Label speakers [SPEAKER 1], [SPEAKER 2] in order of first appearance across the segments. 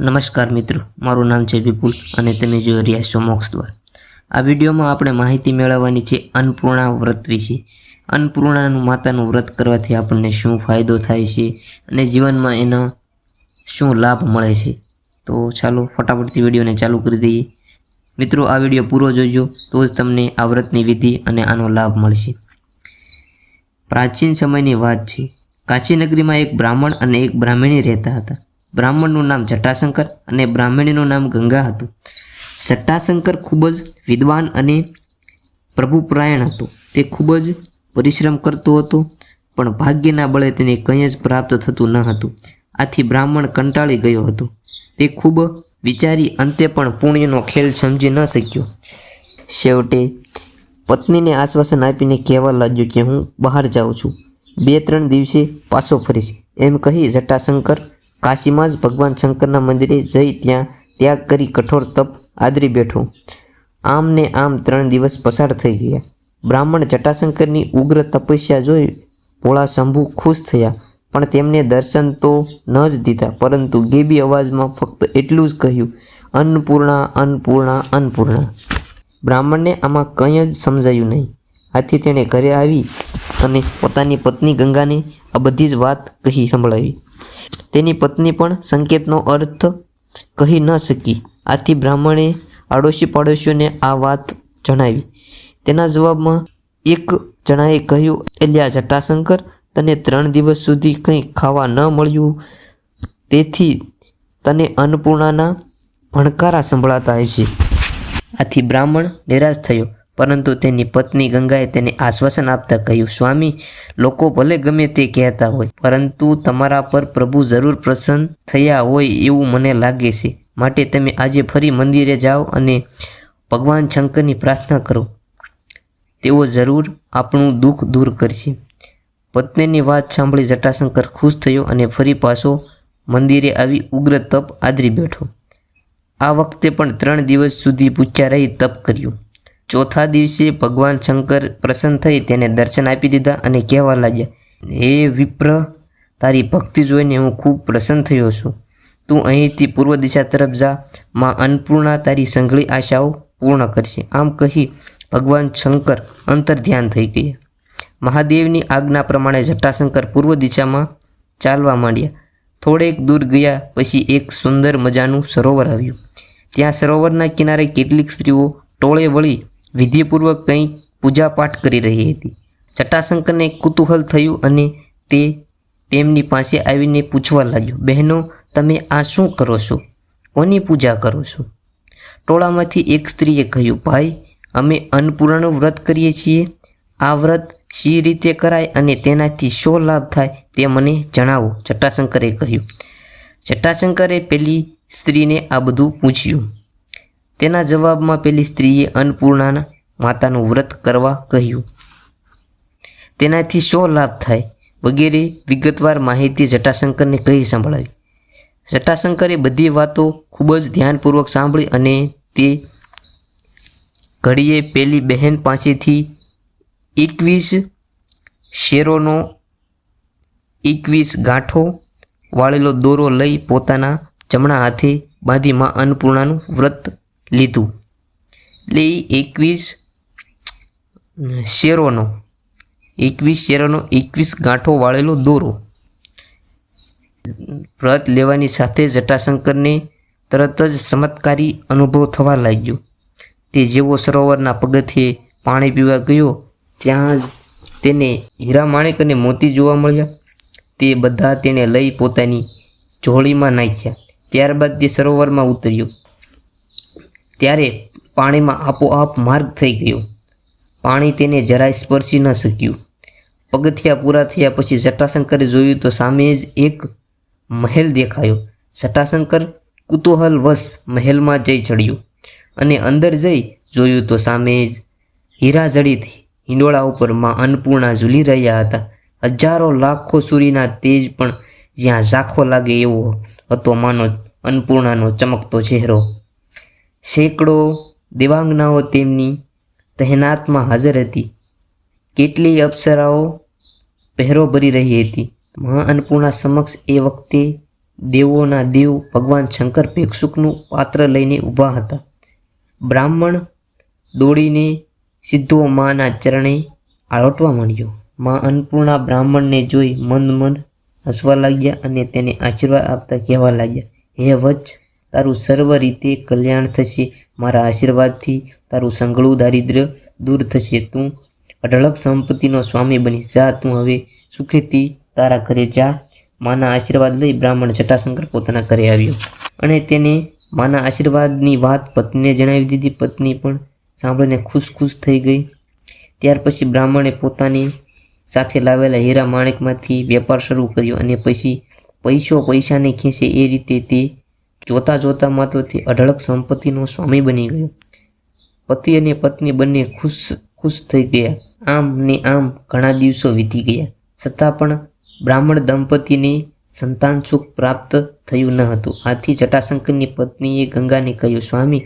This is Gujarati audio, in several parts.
[SPEAKER 1] નમસ્કાર મિત્રો, મારું નામ છે વિપુલ અને તમે જોઈ રહ્યા છો મોક્ષ દ્વાર. આ વિડીયોમાં આપણે માહિતી મેળવવાની છે અન્નપૂર્ણા વ્રત વિશે. અન્નપૂર્ણાનું માતાનું વ્રત કરવાથી આપણને શું ફાયદો થાય છે અને જીવનમાં એનો શું લાભ મળે છે. તો ચાલો ફટાફટથી વિડીયોને ચાલુ કરી દઈએ. મિત્રો, આ વીડિયો પૂરો જોજો, તો જ તમને આ વ્રતની વિધિ અને આનો લાભ મળશે. પ્રાચીન સમયની વાત છે. કાશી નગરીમાં એક બ્રાહ્મણ અને એક બ્રાહ્મણી રહેતા હતા. બ્રાહ્મણનું નામ જટાશંકર અને બ્રાહ્મણીનું નામ ગંગા હતું. જટાશંકર ખૂબ જ વિદ્વાન અને પ્રભુપરાયણ હતો. તે ખૂબ જ પરિશ્રમ કરતો હતો, પણ ભાગ્યના બળે તેને કંઈ જ પ્રાપ્ત થતું ન હતું. આથી બ્રાહ્મણ કંટાળી ગયો હતો. તે ખૂબ વિચારી અંતે પણ પુણ્યનો ખેલ સમજી ન શક્યો. છેવટે પત્નીને આશ્વાસન આપીને કહેવા લાગ્યો કે હું બહાર જાઉં છું. બે ત્રણ દિવસે પાછો ફરીશ. એમ કહી જટાશંકર કાશીમાં જ ભગવાન શંકરના મંદિરે જઈ ત્યાં ત્યાગ કરી કઠોર તપ આદરી બેઠો. આમ ને આમ ત્રણ દિવસ પસાર થઈ ગયા. બ્રાહ્મણ જટાશંકરની ઉગ્ર તપસ્યા જોઈ ભોળા શંભુ ખુશ થયા, પણ તેમને દર્શન તો ન જ દીધા, પરંતુ ગેબી અવાજમાં ફક્ત એટલું જ કહ્યું, અન્નપૂર્ણા અન્નપૂર્ણા અન્નપૂર્ણા. બ્રાહ્મણને આમાં કંઈ જ સમજાયું નહીં. આથી તેણે ઘરે આવી અને પોતાની પત્ની ગંગાને આ બધી જ વાત કહી સંભળાવી. તેની પત્ની પણ સંકેતનો અર્થ કહી ન શકી. આથી બ્રાહ્મણે આડોશી પાડોશીઓને આ વાત જણાવી. તેના જવાબમાં એક જણાએ કહ્યું એલ્યા જટાશંકર, તને ત્રણ દિવસ સુધી કંઈ ખાવા ન મળ્યું. તેથી તને અન્નપૂર્ણાના ભણકારા સંભળાતા હશે. આથી બ્રાહ્મણ નિરાશ થયો. પરંતુ તેની પત્ની ગંગાએ તેને આશ્વાસન આપતા કહ્યું, સ્વામી, લોકો ભલે ગમે તે કહેતા હોય, પરંતુ તમારા પર પ્રભુ જરૂર પ્રસન્ન થયા હોય એવું મને લાગે છે. માટે તમે આજે ફરી મંદિરે જાઓ અને ભગવાન શંકરની પ્રાર્થના કરો. તેઓ જરૂર આપણું દુઃખ દૂર કરશે. પત્નીની વાત સાંભળી જટાશંકર ખુશ થયો અને ફરી પાછો મંદિરે આવી ઉગ્ર તપ આદરી બેઠો. આ વખતે પણ ત્રણ દિવસ સુધી પૂછ્યા રહી તપ કર્યું. ચોથા દિવસે ભગવાન શંકર પ્રસન્ન થઈ તેને દર્શન આપી દીધા અને કહેવા લાગ્યા, હે વિપ્ર, તારી ભક્તિ જોઈને હું ખૂબ પ્રસન્ન થયો છું. તું અહીંથી પૂર્વ દિશા તરફ જા. માં અન્નપૂર્ણા તારી સંઘળી આશાઓ પૂર્ણ કરશે. આમ કહી ભગવાન શંકર અંતર ધ્યાન થઈ ગયા. મહાદેવની આજ્ઞા પ્રમાણે જટાશંકર પૂર્વ દિશામાં ચાલવા માંડ્યા. થોડેક દૂર ગયા પછી એક સુંદર મજાનું સરોવર આવ્યું. ત્યાં સરોવરના કિનારે કેટલીક સ્ત્રીઓ ટોળે વળી વિધિપૂર્વક કંઈ પૂજાપાઠ કરી રહી હતી. જટાશંકરને કુતૂહલ થયું અને તે તેમની પાસે આવીને પૂછવા લાગ્યો, બહેનો, તમે આ શું કરો છો? કોની પૂજા કરો છો? ટોળામાંથી એક સ્ત્રીએ કહ્યું, ભાઈ, અમે અન્નપૂર્ણનું વ્રત કરીએ છીએ. આ વ્રત શી રીતે કરાય અને તેનાથી શો લાભ થાય તે મને જણાવો. જટાશંકરે કહ્યું. જટાશંકરે પેલી સ્ત્રીને આ બધું પૂછ્યું. તેના જવાબમાં પેલી સ્ત્રીએ અન્નપૂર્ણાના માતાનું વ્રત કરવા કહ્યું. તેનાથી શો લાભ થાય? વગેરે વિગતવાર માહિતી જટાશંકરને કહી સંભળાવી જટાશંકરે બધી વાતો ખૂબ જ ધ્યાનપૂર્વક સાંભળી અને તે ઘડીએ પેલી બહેન પાસેથી એકવીસ શેરોનો એકવીસ ગાંઠો વાળેલો દોરો લઈ પોતાના જમણા હાથે બાંધી મા અન્નપૂર્ણાનું વ્રત લીધું. એટલે એ એકવીસ શેરોનો. એકવીસ શેરોનો, એકવીસ ગાંઠો વાળેલો દોરો. વ્રત લેવાની સાથે જટાશંકરને તરત જ ચમત્કારી અનુભવ થવા લાગ્યો. તે જેવો સરોવરના પગથિયે પાણી પીવા ગયો, ત્યાં જ તેને હીરા માણેક અને મોતી જોવા મળ્યા. તે બધા તેણે લઈ પોતાની જોડીમાં નાખ્યા. ત્યારબાદ તે સરોવરમાં ઉતર્યો. ત્યારે પાણીમાં આપોઆપ માર્ગ થઈ ગયો. પાણી તેને જરાય સ્પર્શી ન શક્યું. પગથિયા પૂરા થયા પછી જટાશંકરે જોયું તો સામે જ એક મહેલ દેખાયો. જટાશંકર કુતૂહલવશ મહેલમાં જઈ ચડ્યો અને અંદર જઈ જોયું તો સામે જ હીરાજડિત હિંડોળા ઉપરમાં અન્નપૂર્ણા ઝૂલી રહ્યા હતા. હજારો લાખો સૂર્યના તેજ પણ જ્યાં ઝાંખો લાગે એવો હતો માનો અન્નપૂર્ણાનો ચમકતો ચહેરો. સેંકડો દેવાંગનાઓ તેમની તહેનાતમાં હાજર હતી. કેટલીય અપ્સરાઓ પહેરો ભરી રહી હતી. મહા અન્નપૂર્ણા સમક્ષ એ વખતે દેવોના દેવ ભગવાન શંકર ભિક્ષુકનું પાત્ર લઈને ઊભા હતા. બ્રાહ્મણ દોડીને સીધો માના ચરણે આળોટવા માંડ્યો. માં અન્નપૂર્ણા બ્રાહ્મણને જોઈ મંદ મંદ હસવા લાગ્યા અને તેને આશીર્વાદ આપતા કહેવા લાગ્યા, હે વચ્ચ તારું સર્વ રીતે કલ્યાણ થશે. મારા આશીર્વાદથી તારું સંગળું દારિદ્ર્ય દૂર થશે. તું અઢળક સંપત્તિનો સ્વામી બની. જા તું હવે સુખેથી તારા ઘરે જા. માના આશીર્વાદ લઈ બ્રાહ્મણ જટાશંકર પોતાના ઘરે આવ્યો અને તેને માના આશીર્વાદની વાત પત્નીને જણાવી દીધી. પત્ની પણ સાંભળીને ખુશ ખુશ થઈ ગઈ. ત્યાર પછી બ્રાહ્મણે પોતાની સાથે લાવેલા હીરા માણેકમાંથી વેપાર શરૂ કર્યો અને પછી પૈસો પૈસાને ખેંચે એ રીતે તે જોતા જોતામાં તો તે અઢળક સંપત્તિનો સ્વામી બની ગયો. પતિ અને પત્ની બંને ખુશ ખુશ થઈ ગયા. આમ ને આમ ઘણા દિવસો વીતી ગયા. છતાં પણ બ્રાહ્મણ દંપતીને સંતાન સુખ પ્રાપ્ત થયું ન હતું. આથી જટાશંકરની પત્નીએ ગંગાને કહ્યું, સ્વામી,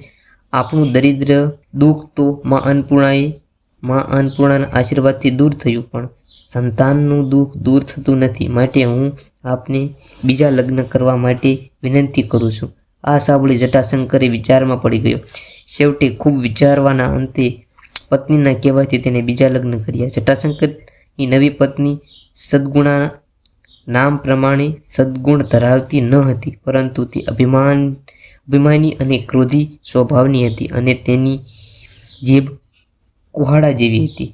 [SPEAKER 1] આપણું દરિદ્ર દુઃખ તો માં અન્નપૂર્ણાએ, માં અન્નપૂર્ણાના આશીર્વાદથી દૂર થયું, પણ સંતાનનું દુઃખ દૂર થતું નથી. માટે હું આપને બીજા લગ્ન કરવા માટે વિનંતી કરું છું. આ સાંભળી જટાશંકરે વિચારમાં પડી ગયો. છેવટે ખૂબ વિચારવાના અંતે પત્નીના કહેવાથી તેણે બીજા લગ્ન કર્યા. જટાશંકરની નવી પત્ની સદગુણા નામ પ્રમાણે સદગુણ ધરાવતી ન હતી, પરંતુ તે અભિમાન, અભિમાની અને ક્રોધી સ્વભાવની હતી અને તેની જીભ કુહાડા જેવી હતી.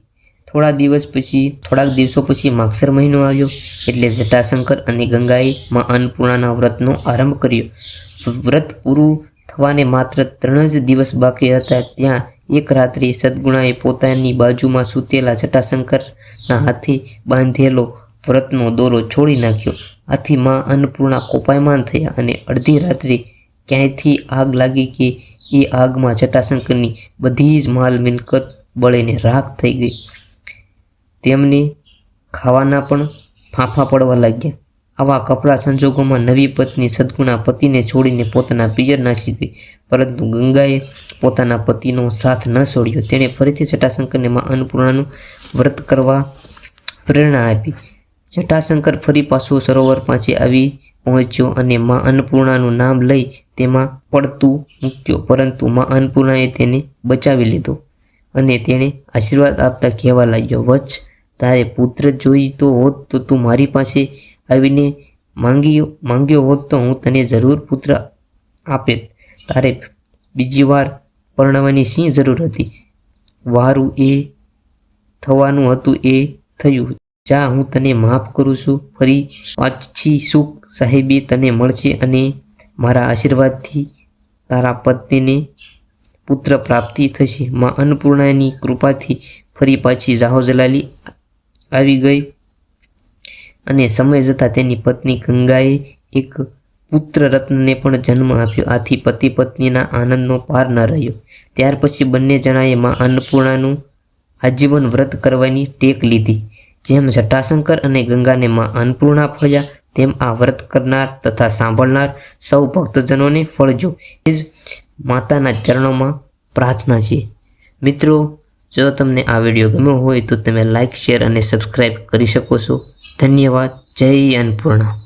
[SPEAKER 1] થોડા દિવસ પછી, થોડાક દિવસો પછી માગસર મહિનો આવ્યો એટલે જટાશંકર અને ગંગાએ માં અન્નપૂર્ણાના વ્રતનો આરંભ કર્યો. વ્રત પૂરું થવાને માત્ર ત્રણ જ દિવસ બાકી હતા, ત્યાં એક રાત્રે સદગુણાએ પોતાની બાજુમાં સૂતેલા જટાશંકરના હાથે બાંધેલો વ્રતનો દોરો છોડી નાખ્યો. આથી માં અન્નપૂર્ણા કોપાયમાન થયા અને અડધી રાત્રે ક્યાંયથી આગ લાગી કે એ આગમાં જટાશંકરની બધી જ માલ મિલકત બળીને રાખ થઈ ગઈ. તેમને ખાવાના પણ ફાંફા પડવા લાગ્યા. આવા કપરા સંજોગોમાં નવી પત્ની સદગુણા પતિને છોડીને પોતાના પિયર નાસી ગઈ. પરંતુ ગંગાએ પોતાના પતિનો સાથ ન છોડ્યો. તેણે ફરીથી જટાશંકરને માં અન્નપૂર્ણાનું વ્રત કરવા પ્રેરણા આપી. જટાશંકર ફરી પાછું સરોવર પાસે આવી પહોંચ્યો અને માં અન્નપૂર્ણાનું નામ લઈ તેમાં પડતું મૂક્યો. પરંતુ માં અન્નપૂર્ણાએ તેને બચાવી લીધો અને તેણે આશીર્વાદ આપતા કહેવા લાગ્યો વચ્ચ તારે પુત્ર જોઈતો હોત તો તું મારી પાસે આવીને માંગ્યો માંગ્યો હોત તો હું તને જરૂર પુત્ર આપેત તારે બીજી વાર પરણવાની શી જરૂર હતી? વારું એ થવાનું હતું, એ થયું. જા, હું તને માફ કરું છું. ફરી પાછી સુખ સાહેબી તને મળશે અને મારા આશીર્વાદથી તારા પત્નીને પુત્ર પ્રાપ્તિ થશે. માં અન્નપૂર્ણાની કૃપાથી ફરી પાછી જાહો જલાલી. આવી ગઈ. અને સમય જતાં તેની પત્ની ગંગાએ એક પુત્ર રત્નને પણ જન્મ આપ્યો. આથી પતિ પત્નીના આનંદનો પાર ન રહ્યો. ત્યાર પછી બંને જણાએ માં અન્નપૂર્ણાનું આજીવન વ્રત કરવાની ટેક લીધી. જેમ જટાશંકર અને ગંગાને માં અન્નપૂર્ણા ફળ્યા તેમ આ વ્રત કરનાર તથા સાંભળનાર સૌ ભક્તજનોને ફળજો. એ જ માતાના ચરણોમાં પ્રાર્થના છે. મિત્રો જો તમને આ વીડિયો ગમ્યો હોય તો તમે લાઇક શેર અને સબસ્ક્રાઈબ કરી શકો છો. ધન્યવાદ. જય અન્નપૂર્ણા.